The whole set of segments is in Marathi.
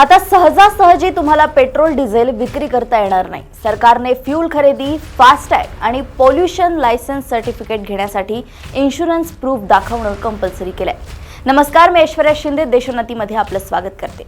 आता सहजासहजी तुम्हाला पेट्रोल डिझेल विक्री करता येणार नाही. सरकारने फ्यूल खरेदी फास्टॅग आणि पोल्युशन लायसन्स सर्टिफिकेट घेण्यासाठी इन्शुरन्स प्रूफ दाखवणं कंपल्सरी केलंय. नमस्कार मी ऐश्वर्या शिंदे देशोन्नतीमध्ये आपलं स्वागत करते.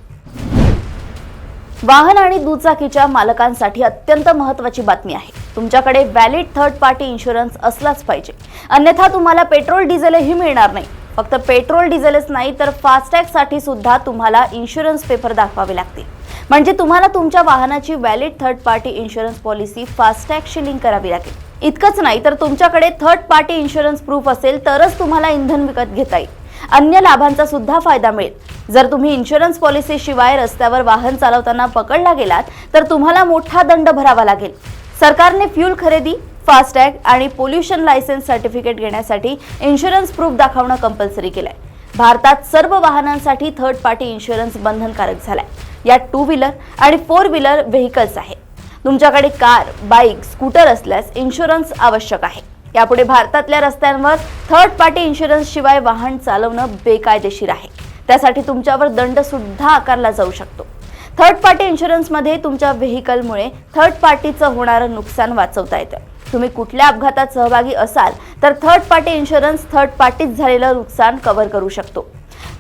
वाहन आणि दुचाकीच्या मालकांसाठी अत्यंत महत्वाची बातमी आहे. तुमच्याकडे व्हॅलिड थर्ड पार्टी इन्शुरन्स असलाच पाहिजे. अन्यथा तुम्हाला पेट्रोल डिझेलही मिळणार नाही. फक्त पेट्रोल डिझेलच नाही तर फास्टॅगसाठी सुद्धा तुम्हाला इन्शुरन्स पेपर दाखवावे लागतील. म्हणजे तुम्हाला तुमच्या वाहनाची valid third party insurance policy फास्टॅगशी link करावी लागेल. इतकंच नाही तर तुमच्याकडे थर्ड पार्टी इन्शुरन्स प्रूफ असेल तरच तुम्हाला इंधन विकत घेता येईल. अन्य लाभांचा सुद्धा फायदा मिळेल. जर तुम्ही इन्शुरन्स पॉलिसीशिवाय रस्त्यावर वाहन चालवताना पकडला गेलात तर तुम्हाला मोठा दंड भरावा लागेल. सरकारने फ्यूल खरेदी फास्टॅग आणि पोल्युशन लायसन्स सर्टिफिकेट घेण्यासाठी इन्शुरन्स प्रूफ दाखवणं कंपल्सरी केलंय. भारतात सर्व वाहनांसाठी थर्ड पार्टी इन्शुरन्स बंधनकारक झालाय. यात टू व्हीलर आणि फोर व्हीलर व्हेकल्स आहे. तुमच्याकडे कार बाईक स्कूटर असल्यास इन्शुरन्स आवश्यक आहे. यापुढे भारतातल्या रस्त्यांवर थर्ड पार्टी इन्शुरन्स शिवाय वाहन चालवणं बेकायदेशीर आहे. त्यासाठी तुमच्यावर दंड सुद्धा आकारला जाऊ शकतो. थर्ड पार्टी इन्शुरन्समध्ये तुमच्या व्हेकलमुळे थर्ड पार्टीचं होणारं नुकसान वाचवता येतं. तुम्ही कुठल्या अपघातात सहभागी असाल तर थर्ड पार्टी इन्शुरन्स थर्ड पार्टीत झालेलं नुकसान कव्हर करू शकतो.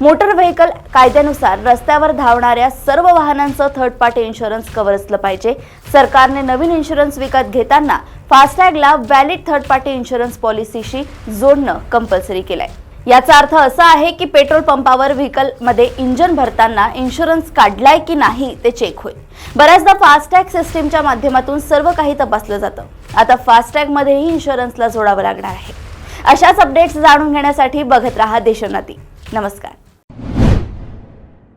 मोटर व्हेकल कायद्यानुसार रस्त्यावर धावणाऱ्या सर्व वाहनांचं थर्ड पार्टी इन्शुरन्स कव्हर असलं पाहिजे. सरकारने नवीन इन्शुरन्स विकत घेताना फास्टॅगला व्हॅलिड थर्ड पार्टी इन्शुरन्स पॉलिसीशी जोडणं कंपल्सरी केलंय. याचा अर्थ असा आहे की पेट्रोल पंपावर व्हेकलमध्ये इंजन भरताना इन्शुरन्स काढलाय की नाही ते चेक होईल. बऱ्याचदा फास्टॅग सिस्टीमच्या माध्यमातून सर्व काही तपासलं जातं. आता फास्टॅगमध्येही इन्शुरन्सला जोडावं लागणार आहे. अशाच अपडेट्स जाणून घेण्यासाठी बघत राहा देशोन्नती. नमस्कार.